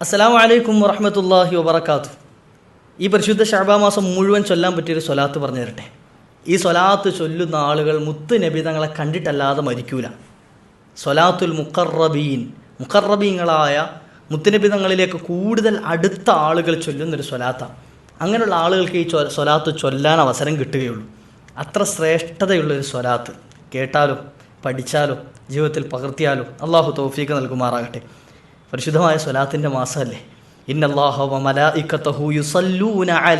അസ്സലാമു അലൈക്കും വറഹമത്തല്ലാഹി വബർക്കാത്തു ഈ പരിശുദ്ധ ഷാബാ മാസം മുഴുവൻ ചൊല്ലാൻ പറ്റിയൊരു സ്വലാത്ത് പറഞ്ഞു തരട്ടെ ഈ സ്വലാത്ത് ചൊല്ലുന്ന ആളുകൾ മുത്ത് നബി തങ്ങളെ കണ്ടിട്ടല്ലാതെ മരിക്കൂല. സ്വലാത്തുൽ മുഖർറബീൻ മുഖർറബീങ്ങളായ മുത്തുനബി തങ്ങളിലേക്ക് കൂടുതൽ അടുത്ത ആളുകൾ ചൊല്ലുന്നൊരു സ്വലാത്താണ് അങ്ങനെയുള്ള ആളുകൾക്ക് ഈ സ്വലാത്ത് ചൊല്ലാൻ അവസരം കിട്ടുകയുള്ളൂ. അത്ര ശ്രേഷ്ഠതയുള്ളൊരു സ്വലാത്ത്. കേട്ടാലോ പഠിച്ചാലോ ജീവിതത്തിൽ പകർത്തിയാലോ അള്ളാഹു തൗഫീക്ക് നൽകുമാറാകട്ടെ. പരിശുദ്ധമായ സ്വലാത്തിന്റെ മാസമല്ലേ?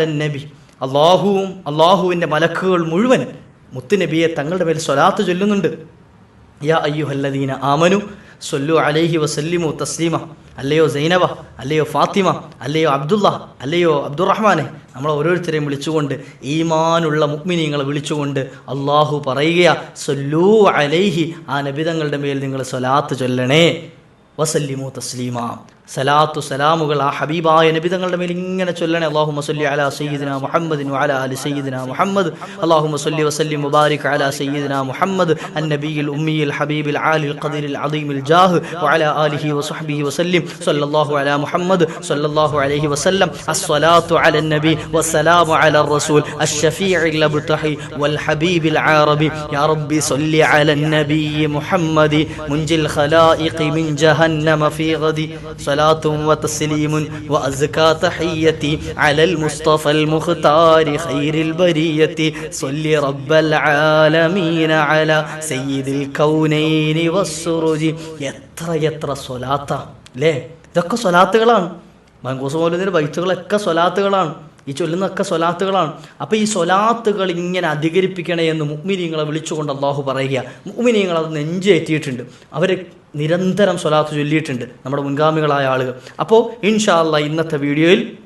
നബി. അള്ളാഹുവും അള്ളാഹുവിന്റെ മലക്കുകൾ മുഴുവൻ മുത്തുനബിയെ തങ്ങളുടെ മേൽ സ്വലാത്ത് ചൊല്ലുന്നുണ്ട്. യാ അയ്യുഹല്ലദീന ആമനു സൊല്ലു അലൈഹി വസല്ലിമു തസ്ലീമ. അല്ലയോ സൈനബ അല്ലയോ ഫാത്തിമ അല്ലയോ അബ്ദുള്ള അല്ലയോ അബ്ദുറഹ്മാനെ. നമ്മൾ ഓരോരുത്തരെയും വിളിച്ചുകൊണ്ട് ഈമാനുള്ള മുക്മിനിങ്ങളെ വിളിച്ചുകൊണ്ട് അള്ളാഹു പറയുക സൊല്ലു അലൈഹി. ആ നബിതങ്ങളുടെ മേൽ നിങ്ങൾ സ്വലാത്ത് ചൊല്ലണേ. വസല്ലിമു തസ്ലീമ സലാത്തു സലാമുകൾ ആ ഹബീബായ നബിതങ്ങളുടെ മേൽ ഇങ്ങനെ ചൊല്ലണേ അള്ളാഹു മസല്ലി അല സയ്യിദിന മുഹമ്മദിൻ അല അലി സയ്യിദിന മുഹമ്മദ് അള്ളാഹു മസല്ലി വസല്ലി മുബാരിക് അല സയ്യിദിന മുഹമ്മദ് അന്നബിയിൽ ഉമ്മിയിൽ ഹബീബിൽ ആലിൽ ഖദിരിൽ അദീമിൽ ജാഹ് വഅല ആലിഹി വസുഹ്ബിഹി വസല്ലിം സല്ലല്ലാഹു അല മുഹമ്മദ് സല്ലല്ലാഹു അലൈഹി വസല്ലം അസ്സലാത്തു അല നബി വസ്സലാമു അല റസൂൽ അഷ്ഷഫീഇൽ അബ്തഹി വൽ ഹബീബിൽ ആറബി യാ റബ്ബി സല്ലി അല നബി മുഹമ്മദി മുൻജിൽ ഖലായിഖി മിൻ ജഹന്നമ ഫീ ഗദി صلاة وتسليم وأزكى تحيتي على المصطفى المختار خير البرية صل رب العالمين على سيد الكونين والسرج എത്ര എത്ര സ്വലാത്ത അല്ലേ ഇതൊക്കെ സ്വലാത്തുകളാണ് മങ്കൂസ് മൗലൂദിൻ്റെ ബൈത്തുകളൊക്കെ സ്വലാത്തുകളാണ് ഈ ചൊല്ലുന്നതൊക്കെ സ്വലാത്തുകളാണ്. അപ്പോൾ ഈ സ്വലാത്തുകൾ ഇങ്ങനെ അധികരിപ്പിക്കണേ എന്ന് മുഗ്മിനീങ്ങളെ വിളിച്ചുകൊണ്ട് അള്ളാഹു പറയുക. മുഗ്മിനീങ്ങൾ അത് നെഞ്ചേറ്റിയിട്ടുണ്ട്. അവർ നിരന്തരം സ്വലാത്ത് ചൊല്ലിയിട്ടുണ്ട് നമ്മുടെ മുൻഗാമികളായ ആളുകൾ. അപ്പോൾ ഇൻഷാ അല്ലാ ഇന്നത്തെ വീഡിയോയിൽ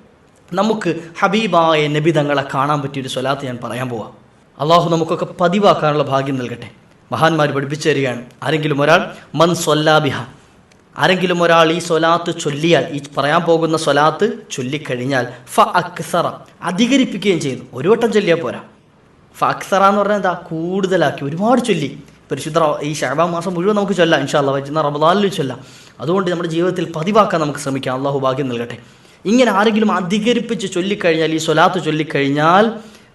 നമുക്ക് ഹബീബായ നബി തങ്ങളെ കാണാൻ പറ്റിയൊരു സ്വലാത്ത് ഞാൻ പറയാൻ പോവാം. അള്ളാഹു നമുക്കൊക്കെ പതിവാക്കാനുള്ള ഭാഗ്യം നൽകട്ടെ. മഹാന്മാർ പഠിപ്പിച്ചു തരികയാണ്. ആരെങ്കിലും ഒരാൾ മൻ സ്വല്ലാബിഹ ആരെങ്കിലും ഒരാൾ ഈ സ്വലാത്ത് ചൊല്ലിയാൽ ഈ പറയാൻ പോകുന്ന സ്വലാത്ത് ചൊല്ലിക്കഴിഞ്ഞാൽ ഫ അക്സറ അധികരിപ്പിക്കുകയും ചെയ്തു ഒരു വട്ടം ചൊല്ലിയാൽ പോരാ. ഫ അക്സറ എന്ന് പറഞ്ഞാൽ എന്താ? കൂടുതലാക്കി ഒരുപാട് ചൊല്ലി. പരിശുദ്ധ റ- ഈ ഷാബാ മാസം മുഴുവൻ നമുക്ക് ചൊല്ലാം ഇൻഷാല്ല വരുന്ന റമദാനിലും ചൊല്ലാം. അതുകൊണ്ട് നമ്മുടെ ജീവിതത്തിൽ പതിവാക്കാൻ നമുക്ക് ശ്രമിക്കാം. അള്ളാഹു ഭാഗ്യം നൽകട്ടെ. ഇങ്ങനെ ആരെങ്കിലും അധികരിപ്പിച്ച് ചൊല്ലിക്കഴിഞ്ഞാൽ ഈ സ്വലാത്ത് ചൊല്ലിക്കഴിഞ്ഞാൽ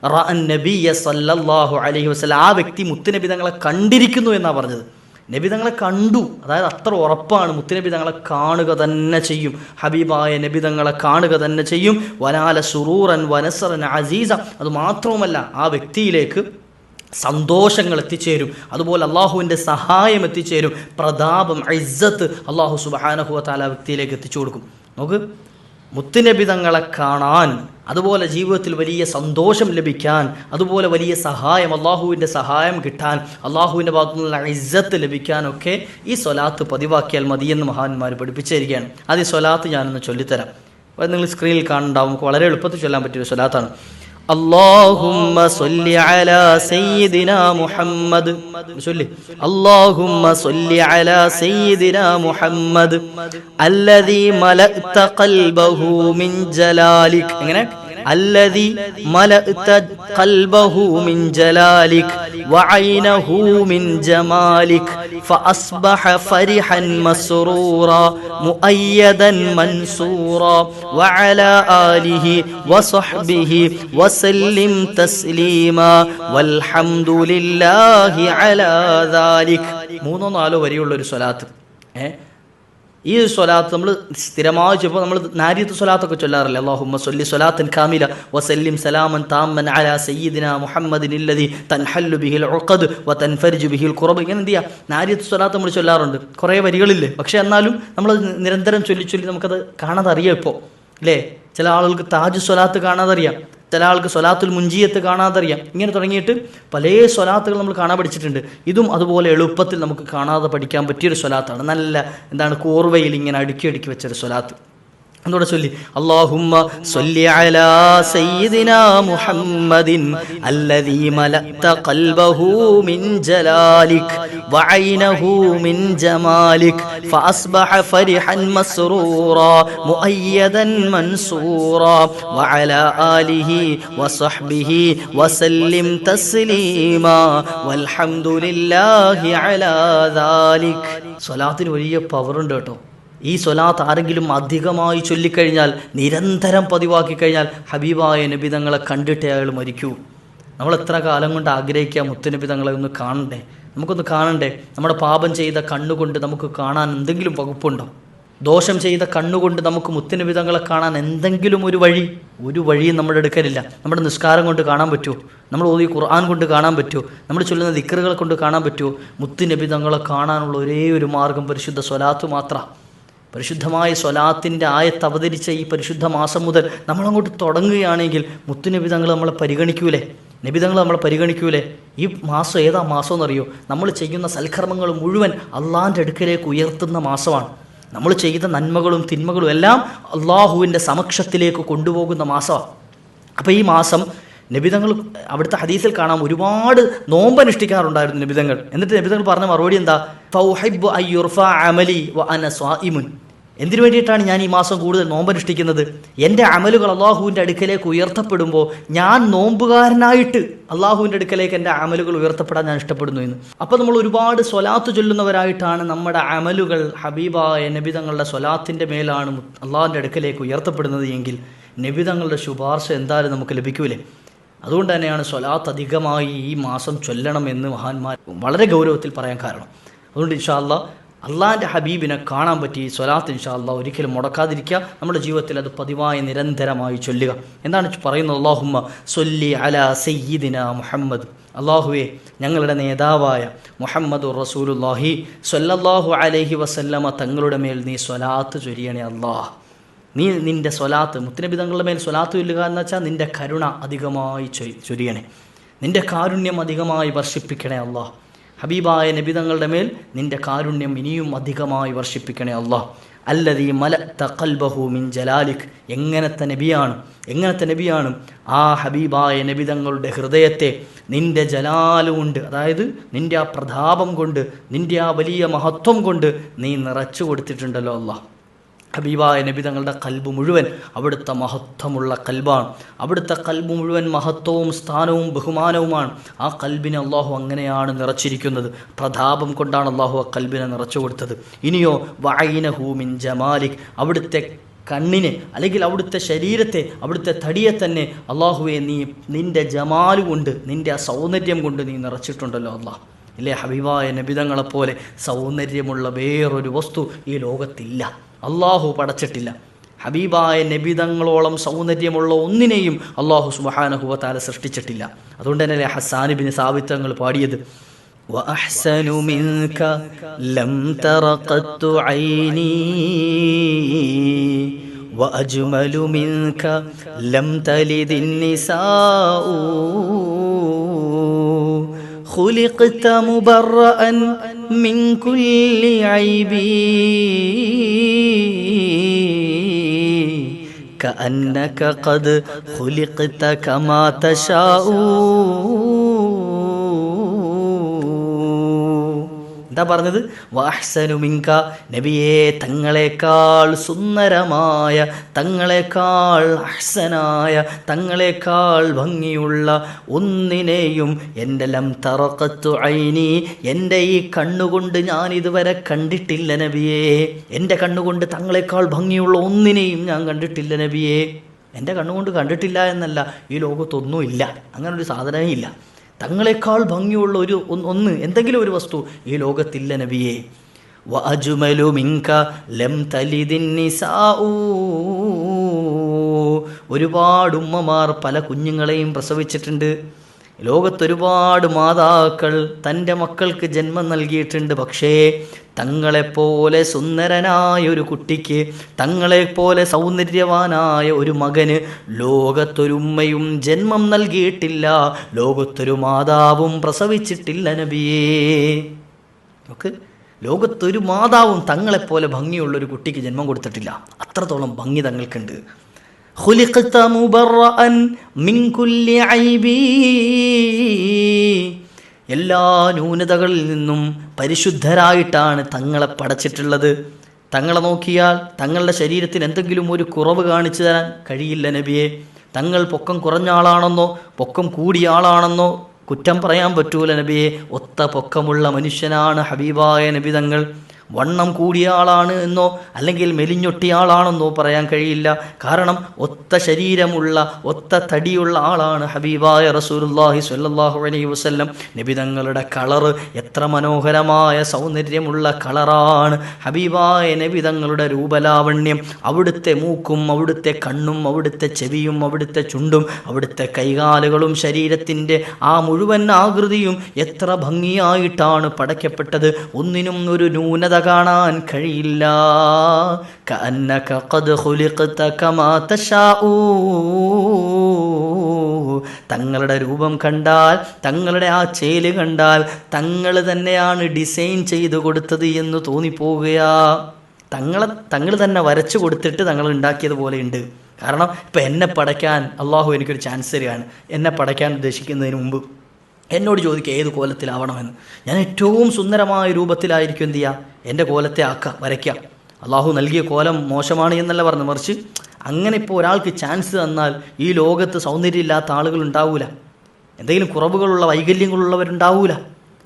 റഅൻ നബി സല്ലല്ലാഹു അലൈഹി വസ്ലാം ആ വ്യക്തി മുത്തുനബി തങ്ങളെ കണ്ടിരിക്കുന്നു എന്നാണ് പറഞ്ഞത്. നബി തങ്ങളെ കണ്ടു. അതായത് അത്ര ഉറപ്പാണ് മുത്തുനബി തങ്ങളെ കാണുക തന്നെ ചെയ്യും. ഹബീബായ നബി തങ്ങളെ കാണുക തന്നെ ചെയ്യും. വനാല സുറൂറൻ വനസറൻ അസീസ. അത് മാത്രവുമല്ല ആ വ്യക്തിയിലേക്ക് സന്തോഷങ്ങൾ എത്തിച്ചേരും. അതുപോലെ അള്ളാഹുവിന്റെ സഹായം എത്തിച്ചേരും. പ്രതാപം ഇസ്സത്ത് അള്ളാഹു സുബാനഹുവ താല വ്യക്തിയിലേക്ക് എത്തിച്ചു കൊടുക്കും. നോക്ക് മുത്തുനബി തങ്ങളെ കാണാൻ അതുപോലെ ജീവിതത്തിൽ വലിയ സന്തോഷം ലഭിക്കാൻ അതുപോലെ വലിയ സഹായം അള്ളാഹുവിന്റെ സഹായം കിട്ടാൻ അള്ളാഹുവിന്റെ ഭാഗത്തു നിന്നുള്ള ഇജ്ജത്ത് ലഭിക്കാനൊക്കെ ഈ സ്വലാത്ത് പതിവാക്കിയാൽ മതിയെന്ന് മഹാന്മാർ പഠിപ്പിച്ചിരിക്കുകയാണ്. അത് ഈ സ്വലാത്ത് ഞാനൊന്ന് ചൊല്ലിത്തരാം. നിങ്ങൾ സ്ക്രീനിൽ കാണുന്നുണ്ടാവും. വളരെ എളുപ്പത്തിൽ ചൊല്ലാൻ പറ്റിയ സ്വലാത്താണ്. اللهم صل على سيدنا محمد اللهم صل على سيدنا محمد الذي ملأت قلبه من جلالك എങ്ങനെ الذي ملأت قلبه من جلالك وعينه من جمالك فأصبح فرحا مسرورا مؤيدا منصورا وعلى آله وصحبه وسلم تسليما والحمد لله على ذلك മൂന്നോ നാലോ വരെയുള്ള ഒരു സ്വലാത്ത് ഏ ഈ സ്വലാത്ത് നമ്മൾ സ്ഥിരമായി ചെയ്യുമ്പോൾ നമ്മൾ നാരിയത്ത് സ്വലാത്തൊക്കെ ചൊല്ലാറില്ല? അള്ളാഹുമ്മ സൊല്ലി സ്വലാത്തൻ കാമില വസല്ലിം സലാമൻ താമൻ അല സയ്യിദിന മുഹമ്മദിൻ ഇല്ലതി തൻഹല്ലു ബിഹിൽ ഉഖദ് വ തൻഫരിജു ബിഹിൽ കുറബ് ഇങ്ങനെ എന്ത് ചെയ്യുക നാരിയത്ത് സ്വലാത്ത് നമ്മൾ ചൊല്ലാറുണ്ട്. കുറേ വരികളില്ലേ? പക്ഷേ എന്നാലും നമ്മൾ നിരന്തരം ചൊല്ലി ചൊല്ലി നമുക്കത് കാണാതറിയാം ഇപ്പോൾ അല്ലേ ചില ആളുകൾക്ക് താജ് സ്വലാത്ത് കാണാതെ അറിയാം ചില ആൾക്ക് സ്വലാത്തുൽ മുഞ്ചിയത്ത് കാണാതറിയാം. ഇങ്ങനെ തുടങ്ങിയിട്ട് പല സ്വലാത്തുകൾ നമ്മൾ കാണാൻ പഠിച്ചിട്ടുണ്ട്. ഇതും അതുപോലെ എളുപ്പത്തിൽ നമുക്ക് കാണാതെ പഠിക്കാൻ പറ്റിയൊരു സ്വലാത്താണ്. നല്ല എന്താണ് കോർവയിൽ ഇങ്ങനെ അടുക്കി അടുക്കി വെച്ചൊരു സ്വലാത്ത്. എന്നോട് ചൊല്ലി അള്ളാഹുമ്മ സൊല്ലി അലാ സയ്യിദിന മുഹമ്മദിൻ അല്ലദീ മലഅത ഖൽബഹു മിൻ ജലാലിക് വഅയ്നഹു മിൻ ജമാലിക് ഫഅസ്ബഹ ഫരിഹൻ മസ്റൂറ മുഅയ്യദൻ മൻസൂറ വഅലാ ആലിഹി വസഹ്ബിഹി വസല്ലിം തസ്ലീമ വൽഹംദുലില്ലാഹി അലാ ദാലിക്. സ്വലാത്തിന് വലിയ ഉണ്ട് കേട്ടോ. ഈ സ്വലാത്ത് ആരെങ്കിലും അധികമായി ചൊല്ലിക്കഴിഞ്ഞാൽ നിരന്തരം പതിവാക്കി കഴിഞ്ഞാൽ ഹബീബായ നബിതങ്ങളെ കണ്ടിട്ടേ അയാൾ മരിക്കൂ. നമ്മൾ എത്ര കാലം കൊണ്ട് ആഗ്രഹിക്കുക മുത്തുനബി തങ്ങളെ ഒന്ന് കാണണ്ടേ? നമുക്കൊന്ന് കാണണ്ടേ? നമ്മുടെ പാപം ചെയ്ത കണ്ണുകൊണ്ട് നമുക്ക് കാണാൻ എന്തെങ്കിലും വകുപ്പുണ്ടോ? ദോഷം ചെയ്ത കണ്ണുകൊണ്ട് നമുക്ക് മുത്തുനബി തങ്ങളെ കാണാൻ എന്തെങ്കിലും ഒരു വഴി? ഒരു വഴിയും നമ്മുടെ എടുക്കലില്ല നമ്മുടെ നിസ്കാരം കൊണ്ട് കാണാൻ പറ്റുമോ നമ്മൾ ഓതി ഖുർആൻ കൊണ്ട് കാണാൻ പറ്റുമോ നമ്മൾ ചൊല്ലുന്ന ദിക്കറുകളെ കൊണ്ട് കാണാൻ പറ്റുമോ മുത്തുനബി തങ്ങളെ കാണാനുള്ള ഒരേ ഒരു മാർഗം പരിശുദ്ധ സ്വലാത്ത് മാത്രം. പരിശുദ്ധമായ സ്വലാത്തിന്റെ ആയത്ത് അവതരിച്ച ഈ പരിശുദ്ധ മാസം മുതൽ നമ്മളങ്ങോട്ട് തുടങ്ങുകയാണെങ്കിൽ മുത്തുനബി തങ്ങൾ നമ്മളെ പരിഗണിക്കൂലേ? നബിതങ്ങൾ നമ്മളെ പരിഗണിക്കൂലേ? ഈ മാസം ഏതാ മാസം എന്നറിയോ? നമ്മൾ ചെയ്യുന്ന സൽക്കർമ്മങ്ങൾ മുഴുവൻ അള്ളാന്റെ അടുക്കലേക്ക് ഉയർത്തുന്ന മാസമാണ്. നമ്മൾ ചെയ്ത നന്മകളും തിന്മകളും എല്ലാം അള്ളാഹുവിന്റെ സമക്ഷത്തിലേക്ക് കൊണ്ടുപോകുന്ന മാസമാണ് അപ്പോൾ ഈ മാസം നബിതങ്ങൾ അവിടുത്തെ ഹദീസിൽ കാണാം ഒരുപാട് നോമ്പ് അനുഷ്ഠിക്കാറുണ്ടായിരുന്നു നബിതങ്ങൾ എന്നിട്ട് നബിതങ്ങൾ പറഞ്ഞ മറുപടി എന്താ? ഫൗഹൈബ് അയ്യുർഫ അമലി വ അന സ്വാഇമുൻ. എന്തിനു വേണ്ടിയിട്ടാണ് ഞാൻ ഈ മാസം കൂടുതൽ നോമ്പനുഷ്ഠിക്കുന്നത്? എന്റെ അമലുകൾ അള്ളാഹുവിന്റെ അടുക്കലേക്ക് ഉയർത്തപ്പെടുമ്പോൾ ഞാൻ നോമ്പുകാരനായിട്ട് അള്ളാഹുവിന്റെ അടുക്കലേക്ക് എന്റെ അമലുകൾ ഉയർത്തപ്പെടാൻ ഞാൻ ഇഷ്ടപ്പെടുന്നു എന്ന്. അപ്പോൾ നമ്മൾ ഒരുപാട് സ്വലാത്ത് ചൊല്ലുന്നവരായിട്ടാണ് നമ്മുടെ അമലുകൾ ഹബീബായ നബിതങ്ങളുടെ സ്വലാത്തിന്റെ മേലാണ് അള്ളാഹുവിന്റെ അടുക്കലേക്ക് ഉയർത്തപ്പെടുന്നത് എങ്കിൽ നബിതങ്ങളുടെ ശുപാർശ എന്തായാലും നമുക്ക് ലഭിക്കൂലേ? അതുകൊണ്ട് തന്നെയാണ് സ്വലാത്ത് അധികമായി ഈ മാസം ചൊല്ലണമെന്ന് മഹാന്മാർ വളരെ ഗൗരവത്തിൽ പറയാൻ കാരണം. അതുകൊണ്ട് ഇൻഷാല്ല അള്ളാഹിന്റെ ഹബീബിനെ കാണാൻ പറ്റി സ്വലാത്ത് ഇൻഷാല്ല ഒരിക്കലും മുടക്കാതിരിക്കുക. നമ്മുടെ ജീവിതത്തിൽ അത് പതിവായി നിരന്തരമായി ചൊല്ലുക. എന്താണ് പറയുന്നത്? അള്ളാഹുമ്മ സൊല്ലി അല സയ്യിദിന മുഹമ്മദ്. അള്ളാഹുവെ ഞങ്ങളുടെ നേതാവായ മുഹമ്മദ് റസൂലുല്ലാഹി സൊല്ലാഹു അലഹി വസല്ലമ തങ്ങളുടെ മേൽ നീ സ്വലാത്ത് ചൊരിയണേ അള്ളാഹ് നീ നിന്റെ സ്വലാത്ത് മുത്തനബി തങ്ങളുടെ മേൽ സ്വലാത്ത് ചൊല്ലുക എന്ന് വെച്ചാൽ നിന്റെ കരുണ അധികമായി ചൊരിയണേ. നിന്റെ കാരുണ്യം അധികമായി വർഷിപ്പിക്കണേ അള്ളാഹ് ഹബീബായ നബിതങ്ങളുടെ മേൽ നിന്റെ കാരുണ്യം ഇനിയും അധികമായി വർഷിപ്പിക്കണേ അള്ളാഹ് അല്ലതീ മല തൽബഹു മിൻ ജലാലിഖ് എങ്ങനത്തെ നബിയാണ് എങ്ങനത്തെ നബിയാണ് ആ ഹബീബായ നബിതങ്ങളുടെ ഹൃദയത്തെ നിന്റെ ജലാലുകൊണ്ട് അതായത് നിന്റെ ആ പ്രതാപം കൊണ്ട് നിന്റെ ആ വലിയ മഹത്വം കൊണ്ട് നീ നിറച്ചു കൊടുത്തിട്ടുണ്ടല്ലോ അള്ളാഹ് ഹബീബായ നബി തങ്ങളുടെ കൽബ് മുഴുവൻ അവിടുത്തെ മഹത്വമുള്ള കൽബാണ്. അവിടുത്തെ കൽബ് മുഴുവൻ മഹത്വവും സ്ഥാനവും ബഹുമാനവുമാണ്. ആ കൽബിനെ അള്ളാഹു അങ്ങനെയാണ് നിറച്ചിരിക്കുന്നത്. പ്രതാപം കൊണ്ടാണ് അള്ളാഹു ആ കൽബിനെ നിറച്ചു കൊടുത്തത്. ഇനിയോ വൈനഹൂ മിൻ ജമാലിക്. അവിടുത്തെ കണ്ണിനെ അല്ലെങ്കിൽ അവിടുത്തെ ശരീരത്തെ അവിടുത്തെ തടിയെ തന്നെ അള്ളാഹുവെ നീ നിന്റെ ജമാൽ കൊണ്ട് നിന്റെ ആ സൗന്ദര്യം കൊണ്ട് നീ നിറച്ചിട്ടുണ്ടല്ലോ അള്ളാഹ് ഇല്ലേ ഹബീബായ നബിതങ്ങളെപ്പോലെ സൗന്ദര്യമുള്ള വേറൊരു വസ്തു ഈ ലോകത്തില്ല. അള്ളാഹു പടച്ചിട്ടില്ല ഹബീബായ നബിതങ്ങളോളം സൗന്ദര്യമുള്ള ഒന്നിനെയും അള്ളാഹു സുബഹാനഹുവത്താല സൃഷ്ടിച്ചിട്ടില്ല അതുകൊണ്ട് തന്നെ ഹസാനിബിന് സാവിത്രങ്ങൾ പാടിയത് وأحسن منك لم تر قط عيني وأجمل منك لم تلد النساء خلقت مبرأ من كل عيب كأنك قد خلقت كما تشاء. എന്താ പറഞ്ഞത്? വാഹ്സനുമിങ്ക നബിയെ തങ്ങളെക്കാൾ സുന്ദരമായ തങ്ങളെക്കാൾ അഹ്സനായ തങ്ങളെക്കാൾ ഭംഗിയുള്ള ഒന്നിനെയും എന്റെ ലം തറക്കത്തു ഐനി എന്റെ ഈ കണ്ണുകൊണ്ട് ഞാൻ ഇതുവരെ കണ്ടിട്ടില്ല നബിയെ. എന്റെ കണ്ണുകൊണ്ട് തങ്ങളെക്കാൾ ഭംഗിയുള്ള ഒന്നിനെയും ഞാൻ കണ്ടിട്ടില്ല നബിയെ. എന്റെ കണ്ണുകൊണ്ട് കണ്ടിട്ടില്ല എന്നല്ല ഈ ലോകത്തൊന്നുമില്ല. അങ്ങനൊരു സാധനമേ ഇല്ല തങ്ങളെക്കാൾ ഭംഗിയുള്ള ഒരു ഒന്ന് എന്തെങ്കിലും ഒരു വസ്തു ഈ ലോകത്തില്ല നബിയെ. വഅജ്മലു മിങ്ക ലം ഒരുപാട് ഉമ്മമാർ പല കുഞ്ഞുങ്ങളെയും പ്രസവിച്ചിട്ടുണ്ട്. ലോകത്തൊരുപാട് മാതാക്കൾ തന്റെ മക്കൾക്ക് ജന്മം നൽകിയിട്ടുണ്ട്. പക്ഷേ തങ്ങളെപ്പോലെ സുന്ദരനായ ഒരു കുട്ടിക്ക് തങ്ങളെപ്പോലെ സൗന്ദര്യവാനായ ഒരു മകന് ലോകത്തൊരുമ്മയും ജന്മം നൽകിയിട്ടില്ല. ലോകത്തൊരു മാതാവും പ്രസവിച്ചിട്ടില്ല നബിയേ. നമുക്ക് ലോകത്തൊരു മാതാവും തങ്ങളെപ്പോലെ ഭംഗിയുള്ള ഒരു കുട്ടിക്ക് ജന്മം കൊടുത്തിട്ടില്ല. അത്രത്തോളം ഭംഗി തങ്ങൾക്കുണ്ട്. خلقت مبرأ من كل عيب എല്ലാ ന്യൂനതകളിൽ നിന്നും പരിശുദ്ധരായിട്ടാണ് തങ്ങളെ പടച്ചിട്ടുള്ളത് തങ്ങളെ നോക്കിയാൽ തങ്ങളുടെ ശരീരത്തിന് എന്തെങ്കിലും ഒരു കുറവ് കാണിച്ചു തരാൻ കഴിയില്ല നബിയെ തങ്ങൾ പൊക്കം കുറഞ്ഞ ആളാണെന്നോ പൊക്കം കൂടിയ ആളാണെന്നോ കുറ്റം പറയാൻ പറ്റൂല നബിയെ ഒത്ത പൊക്കമുള്ള മനുഷ്യനാണ് ഹബീബായ നബി തങ്ങൾ വണ്ണം കൂടിയ ആളാണ് എന്നോ അല്ലെങ്കിൽ മെലിഞ്ഞൊട്ടിയ ആളാണെന്നോ പറയാൻ കഴിയില്ല. കാരണം ഒത്ത ശരീരമുള്ള ഒത്ത തടിയുള്ള ആളാണ് ഹബീബായ റസൂലുള്ളാഹി സ്വല്ലല്ലാഹു അലൈഹി വസല്ലം. നബിതങ്ങളുടെ കളറ് എത്ര മനോഹരമായ സൗന്ദര്യമുള്ള കളറാണ്. ഹബീബായ നബിതങ്ങളുടെ രൂപലാവണ്യം. അവിടുത്തെ മൂക്കും അവിടുത്തെ കണ്ണും അവിടുത്തെ ചെവിയും അവിടുത്തെ ചുണ്ടും അവിടുത്തെ കൈകാലുകളും ശരീരത്തിന്റെ ആ മുഴുവൻ ആകൃതിയും എത്ര ഭംഗിയായിട്ടാണ് പടയ്ക്കപ്പെട്ടത്. ഒന്നിനും ഒരു ന്യൂനത കാണാൻ കഴിയില്ല. കന്നക തങ്ങളുടെ രൂപം കണ്ടാൽ തങ്ങളുടെ ആ ചേൽ കണ്ടാൽ തങ്ങൾ തന്നെയാണ് ഡിസൈൻ ചെയ്തു കൊടുത്തത് എന്ന് തോന്നിപ്പോവുകയാ തങ്ങളെ തങ്ങൾ തന്നെ വരച്ചു കൊടുത്തിട്ട് തങ്ങൾ ഉണ്ടാക്കിയതുപോലെ ഉണ്ട്. കാരണം ഇപ്പം എന്നെ പടയ്ക്കാൻ അള്ളാഹു എനിക്കൊരു ചാൻസ് തരികയാണ്. എന്നെ പടയ്ക്കാൻ ഉദ്ദേശിക്കുന്നതിന് മുമ്പ്. എന്നോട് ചോദിക്കുക ഏത് കോലത്തിലാവണമെന്ന്. ഞാൻ ഏറ്റവും സുന്ദരമായ രൂപത്തിലായിരിക്കും എന്ത് ചെയ്യുക? എന്റെ കോലത്തെ ആക്കുക വരയ്ക്കുക. അള്ളാഹു നൽകിയ കോലം മോശമാണ് എന്നല്ല പറഞ്ഞു മറിച്ച് അങ്ങനെ ഇപ്പോൾ ഒരാൾക്ക് ചാൻസ് തന്നാൽ ഈ ലോകത്ത് സൗന്ദര്യമില്ലാത്ത ആളുകൾ ഉണ്ടാവൂല. എന്തെങ്കിലും കുറവുകളുള്ള വൈകല്യങ്ങളുള്ളവരുണ്ടാവൂല.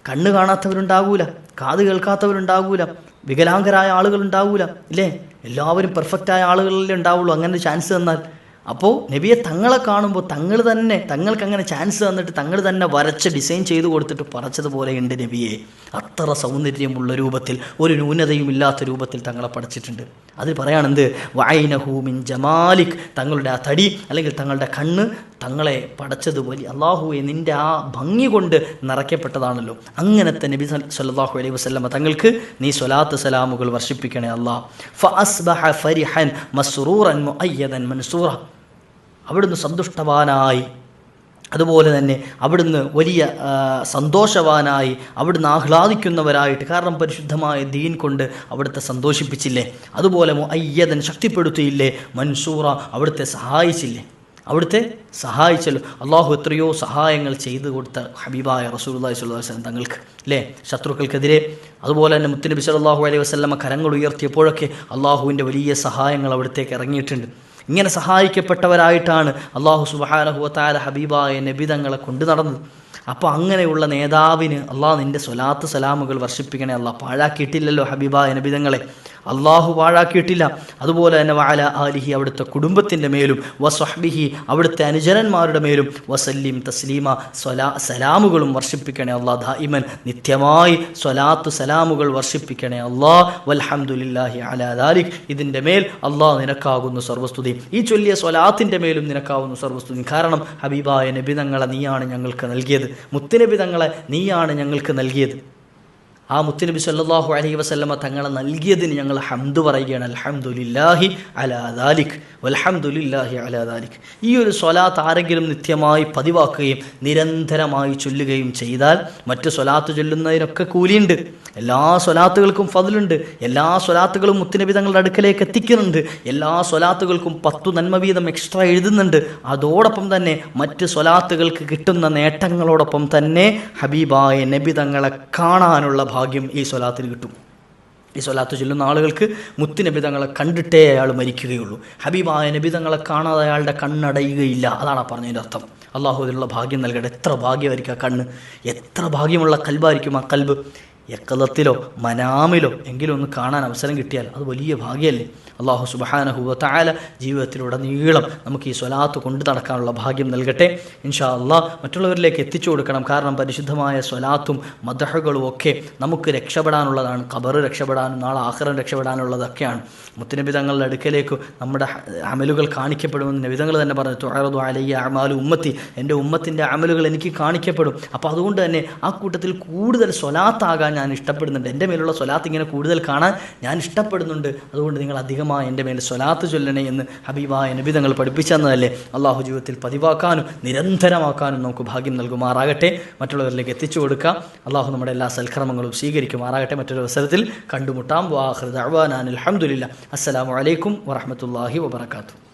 കണ്ണ് കാണാത്തവരുണ്ടാവൂല. കാത് കേൾക്കാത്തവരുണ്ടാവൂല. വികലാംഗരായ ആളുകൾ ഉണ്ടാവൂല. ഇല്ലേ? എല്ലാവരും പെർഫെക്റ്റായ ആളുകളിലേ ഉണ്ടാവുള്ളൂ. അങ്ങനെ ചാൻസ് തന്നാൽ അപ്പോൾ നബിയെ തങ്ങളെ കാണുമ്പോൾ തങ്ങൾ തന്നെ തങ്ങൾക്ക് അങ്ങനെ ചാൻസ് തന്നിട്ട് തങ്ങൾ തന്നെ വരച്ച് ഡിസൈൻ ചെയ്ത് കൊടുത്തിട്ട് പറച്ചതുപോലെ ഉണ്ട് നബിയെ. അത്ര സൗന്ദര്യമുള്ള രൂപത്തിൽ ഒരു ന്യൂനതയും ഇല്ലാത്ത രൂപത്തിൽ തങ്ങളെ പഠിച്ചിട്ടുണ്ട് അതിൽ പറയാണെന്ത് വായനഹൂമിൻ ജമാലിക്. തങ്ങളുടെ ആ തടി അല്ലെങ്കിൽ തങ്ങളുടെ കണ്ണ് തങ്ങളെ പടച്ചത് വലിയ അള്ളാഹുവെ നിന്റെ ആ ഭംഗി കൊണ്ട് നിറയ്ക്കപ്പെട്ടതാണല്ലോ. അങ്ങനത്തെ നബി സല്ലല്ലാഹു അലൈഹി വസ്ലമ തങ്ങൾക്ക് നീ സ്വലാത്ത് സലാമുകൾ വർഷിപ്പിക്കണേ അള്ളാഹ് ഫരിഹൻ മസ്റൂറൻ മുഅയ്യദൻ മൻസൂറ. അവിടുന്ന് സന്തുഷ്ടവാനായി. അതുപോലെ തന്നെ അവിടുന്ന് വലിയ സന്തോഷവാനായി അവിടുന്ന് ആഹ്ലാദിക്കുന്നവരായിട്ട് കാരണം പരിശുദ്ധമായ ദീൻ കൊണ്ട് അവിടുത്തെ സന്തോഷിപ്പിച്ചില്ലേ? അതുപോലെ അയ്യതൻ ശക്തിപ്പെടുത്തിയില്ലേ? മൻസൂറ അവിടുത്തെ സഹായിച്ചില്ലേ? അവിടുത്തെ സഹായിച്ചല്ലോ. അള്ളാഹു എത്രയോ സഹായങ്ങൾ ചെയ്തു കൊടുത്ത ഹബീബായ അലൈഹി വസല്ലം തങ്ങൾക്ക് അല്ലേ ശത്രുക്കൾക്കെതിരെ. അതുപോലെ തന്നെ മുത്തുനബി സല്ലല്ലാഹു അലൈഹി വസല്ലമ കരങ്ങൾ ഉയർത്തിയപ്പോഴൊക്കെ അള്ളാഹുവിന്റെ വലിയ സഹായങ്ങൾ അവിടത്തേക്ക് ഇറങ്ങിയിട്ടുണ്ട്. ഇങ്ങനെ സഹായിക്കപ്പെട്ടവരായിട്ടാണ് അള്ളാഹു സുബഹാനഹുവത്തായ ഹബീബായ നബിതങ്ങളെ കൊണ്ടു നടന്നത്. അപ്പോൾ അങ്ങനെയുള്ള നേതാവിന് അള്ളാഹ് നിന്റെ സ്വലാത്ത് സലാമുകൾ വർഷിപ്പിക്കണേ. അള്ളാഹ് പാഴാക്കിയിട്ടില്ലല്ലോ ഹബീബായ നബിതങ്ങളെ. അള്ളാഹു പാഴാക്കിയിട്ടില്ല. അതുപോലെ തന്നെ വാല ആലിഹി അവിടുത്തെ കുടുംബത്തിന്റെ മേലും വസ്വഹ്ബിഹി അവിടുത്തെ അനുജനന്മാരുടെ മേലും വസല്ലിം തസ്ലീമ സ്വലാ സലാമുകളും വർഷിപ്പിക്കണേ അള്ളാഹ് ദായിമൻ നിത്യമായി സ്വലാത്ത് സലാമുകൾ വർഷിപ്പിക്കണേ അള്ളാഹ്. വൽഹമുല്ലാഹി അലാ ദാലിക്. ഇതിന്റെ മേൽ അള്ളാഹ് നിനക്കാകുന്നു സർവസ്തുതി. ഈ ചൊല്ലിയ സ്വലാത്തിന്റെ മേലും നിനക്കാവുന്നു സർവസ്തുതി. കാരണം ഹബീബായ നബിതങ്ങളെ നീയാണ് ഞങ്ങൾക്ക് നൽകിയത്. മുത്തുനബി തങ്ങളെ നീയാണ് ഞങ്ങൾക്ക് നൽകിയത്. ആ മുത്തുനബി സല്ലാഹു അലൈഹി വസല്ലമ തങ്ങളെ നൽകിയതിന് ഞങ്ങൾ ഹംദ് പറയുകയാണ് അൽഹംദുലില്ലാഹി അലാദാലിഖ് ദാലിക് അലാദാലിഖ് ഈ ഒരു സ്വലാത്ത് ആരെങ്കിലും നിത്യമായി പതിവാക്കുകയും നിരന്തരമായി ചൊല്ലുകയും ചെയ്താൽ മറ്റ് സ്വലാത്ത് ചൊല്ലുന്നതിനൊക്കെ കൂലിയുണ്ട്. എല്ലാ സ്വലാത്തുകൾക്കും ഫതിലുണ്ട്. എല്ലാ സ്വലാത്തുകളും മുത്തുനബി തങ്ങളുടെ അടുക്കലേക്ക് എത്തിക്കുന്നുണ്ട്. എല്ലാ സ്വലാത്തുകൾക്കും പത്തു നന്മ വീതം എക്സ്ട്രാ എഴുതുന്നുണ്ട്. അതോടൊപ്പം തന്നെ മറ്റ് സ്വലാത്തുകൾക്ക് കിട്ടുന്ന നേട്ടങ്ങളോടൊപ്പം തന്നെ ഹബീബായ നബി തങ്ങളെ കാണാനുള്ള ഭാഗ്യം ഈ സ്വലാത്തിന് കിട്ടും. ഈ സ്വലാത്ത് ചൊല്ലുന്ന ആളുകൾക്ക് മുത്തു തങ്ങളെ കണ്ടിട്ടേ അയാൾ മരിക്കുകയുള്ളൂ. ഹബീബായ നബിതങ്ങളെ കാണാതെ അയാളുടെ കണ്ണടയുകയില്ല. അതാണ് പറഞ്ഞതിന്റെ അർത്ഥം. അള്ളാഹു അതിനുള്ള ഭാഗ്യം നൽകട്ടെ. എത്ര ഭാഗ്യമായിരിക്കും ആ കണ്ണ്? എത്ര ഭാഗ്യമുള്ള കൽബായിരിക്കും ആ കൽബ്? എക്കലത്തിലോ മനാമിലോ എങ്കിലും ഒന്ന് കാണാൻ അവസരം കിട്ടിയാൽ അത് വലിയ ഭാഗ്യമല്ലേ? അള്ളാഹു സുബഹാനഹുവ താല ജീവിതത്തിലുടനീളം നമുക്ക് ഈ സ്വലാത്ത് കൊണ്ടു നടക്കാനുള്ള ഭാഗ്യം നൽകട്ടെ. ഇൻഷാ അള്ളാഹ് മറ്റുള്ളവരിലേക്ക് എത്തിച്ചു കൊടുക്കണം. കാരണം പരിശുദ്ധമായ സ്വലാത്തും മദഹകളും ഒക്കെ നമുക്ക് രക്ഷപ്പെടാനുള്ളതാണ്. ഖബറ് രക്ഷപ്പെടാനും നാളെ ആഹ്റം രക്ഷപ്പെടാനുള്ളതൊക്കെയാണ്. മുത്തനബി തങ്ങളുടെ അടുക്കലേക്ക് നമ്മുടെ അമലുകൾ കാണിക്കപ്പെടുമെന്ന് നബിതങ്ങൾ തന്നെ പറഞ്ഞു തുഴറതു അലയ്യ അമാലു ഉമ്മത്തി. എന്റെ ഉമ്മത്തിന്റെ അമലുകൾ എനിക്ക് കാണിക്കപ്പെടും. അപ്പോൾ അതുകൊണ്ട് തന്നെ ആ കൂട്ടത്തിൽ കൂടുതൽ സ്വലാത്താകാൻ ഞാൻ ഇഷ്ടപ്പെടുന്നുണ്ട്. എന്റെ മേലുള്ള സ്വലാത്ത് ഇങ്ങനെ കൂടുതൽ കാണാൻ ഞാൻ ഇഷ്ടപ്പെടുന്നുണ്ട്. അതുകൊണ്ട് നിങ്ങൾ അധികമായി എന്റെ മേൽ സ്വലാത്ത് ചൊല്ലണേ എന്ന് ഹബീബായ നബി തങ്ങൾ പഠിപ്പിച്ചു അള്ളാഹു ജീവിതത്തിൽ പതിവാക്കാനും നിരന്തരമാക്കാനും നമുക്ക് ഭാഗ്യം നൽകുമാറാകട്ടെ. മറ്റുള്ളവരിലേക്ക് എത്തിച്ചു കൊടുക്കാം. അള്ളാഹു നമ്മുടെ എല്ലാ സൽക്രമങ്ങളും സ്വീകരിക്കുമാറാകട്ടെ. മറ്റൊരു അവസരത്തിൽ കണ്ടുമുട്ടാം. വാഹൃദ് അഹ്വാനാൻ അലഹമുല്ല അസ്സലാമു അലൈക്കും വറഹമത്തല്ലാഹി വബർക്കാത്തു